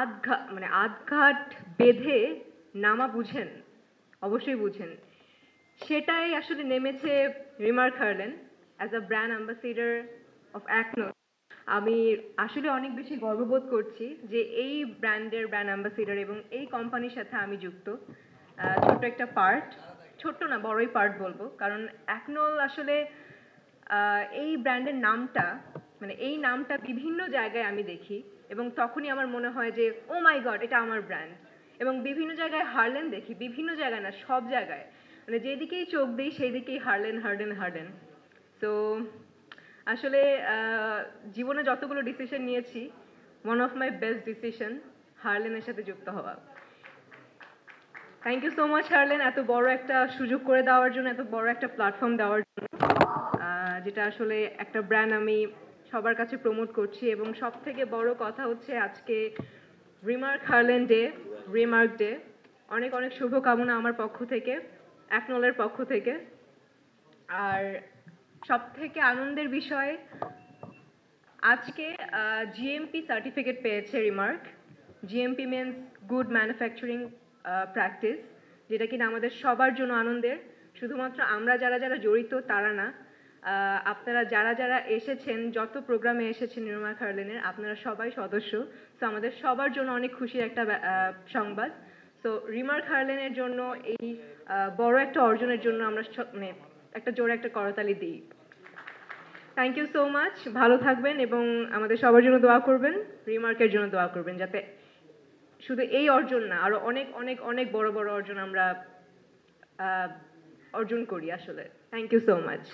আধঘা মানে আধঘাট বেঁধে নামা বুঝেন, অবশ্যই বুঝেন। সেটাই আসলে নেমেছে Remark Herlan as a brand ambassador of acno আমি আসলে অনেক বেশি গর্ববোধ করছি যে এই ব্র্যান্ডের ব্র্যান্ড অ্যাম্বাসিডার এবং এই কোম্পানির সাথে আমি যুক্ত। ছোট্ট একটা পার্ট ছোট্ট না, বড়ই পার্ট বলব। কারণ অ্যাকনোল আসলে এই ব্র্যান্ডের নামটা মানে এই নামটা বিভিন্ন জায়গায় আমি দেখি এবং তখনই আমার মনে হয় যে ও মাই গড এটা আমার ব্র্যান্ড এবং বিভিন্ন জায়গায় হার্লেন দেখি, বিভিন্ন জায়গায় না, সব জায়গায়। মানে যেদিকেই চোখ দিই সেই দিকেই হার্লেন হার্ডেন হার্ডেন তো আসলে জীবনে যতগুলো ডিসিশন নিয়েছি one of my best decision হার্লেনের সাথে যুক্ত হওয়া। Thank you so much Herlan, এত বড় একটা সুযোগ করে দেওয়ার জন্য, এত বড় একটা প্ল্যাটফর্ম দেওয়ার জন্য। যেটা আসলে একটা ব্র্যান্ড আমি সবার কাছে প্রমোট করছি এবং সব থেকে বড় কথা হচ্ছে আজকে Remark Herlan day, Remark day. অনেক অনেক শুভকামনা আমার পক্ষ থেকে একনলের পক্ষ থেকে। আর সব থেকে আনন্দের বিষয়, আজকে জিএমপি সার্টিফিকেট পেয়েছে Remark. GMP means good manufacturing practice যেটা কিনা আমাদের সবার জন্য আনন্দের। শুধুমাত্র আমরা যারা যারা জড়িত তারা না। আপনারা যারা যারা এসেছেন, যত প্রোগ্রামে এসেছেন রিমার্ক হার্লেনের আপনারা সবাই সদস্য। তো আমাদের সবার জন্য অনেক খুশির একটা সংবাদ। তো রিমার্ক হার্লেনের জন্য এই বড় একটা অর্জনের জন্য আমরা মানে একটা জোরে একটা করতালি দিই। থ্যাংক ইউ সো মাচ ভালো থাকবেন এবং আমাদের সবার জন্য দোয়া করবেন, রিমার্কের জন্য দোয়া করবেন, যাতে শুধু এই অর্জন না, আরও অনেক অনেক অনেক বড় বড় অর্জন আমরা অর্জন করি আসলে। থ্যাংক ইউ সো মাচ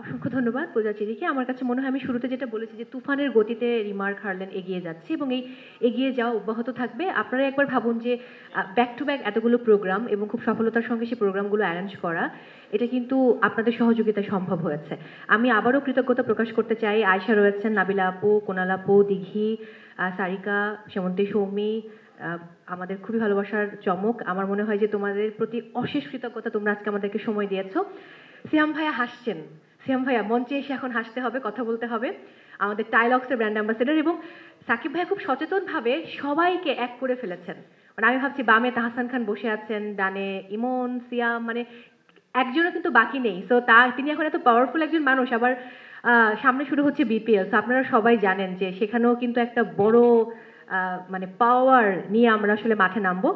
অসংখ্য ধন্যবাদ পূজাচিরিকে আমার কাছে মনে হয় আমি শুরুতে যেটা বলেছি যে তুফানের গতিতে রিমার্ক হারলেন এগিয়ে যাচ্ছে এবং এই এগিয়ে যাওয়া অব্যাহত থাকবে। আপনারা একবার ভাবুন যে ব্যাক টু ব্যাক এতগুলো প্রোগ্রাম এবং খুব সফলতার সঙ্গে সেই প্রোগ্রামগুলো অ্যারেঞ্জ করা, এটা কিন্তু আপনাদের সহযোগিতা সম্ভব হয়েছে। আমি আবারও কৃতজ্ঞতা প্রকাশ করতে চাই আয়শা রয়েছেন, নাবিলা আপু, কোনাল আপু, দিঘি সারিকা সেমন্তী সৌমি আমাদের খুবই ভালোবাসার চমক। আমার মনে হয় যে তোমাদের প্রতি অশেষ কৃতজ্ঞতা তোমরা আজকে আমাদেরকে সময় দিয়েছ। সিয়াম ভাইয়া হাসছেন। সিয়াম ভাইয়া, মঞ্চে এসে এখন হাসতে হবে, কথা বলতে হবে। আমাদের টাইলক্সের ব্র্যান্ড অ্যাম্বাসেডর এবং সাকিব ভাইয়া খুব সচেতনভাবে সবাইকে এক করে ফেলেছেন। মানে আমি ভাবছি বামে তাহসান খান বসে আছেন, ডানে ইমন, সিয়াম মানে একজনও কিন্তু বাকি নেই। সো তার তিনি এখন এত পাওয়ারফুল একজন মানুষ, আবার সামনে শুরু হচ্ছে বিপিএল তো আপনারা সবাই জানেন যে সেখানেও কিন্তু একটা বড় মানে পাওয়ার নিয়ে আমরা আসলে মাঠে নামবো।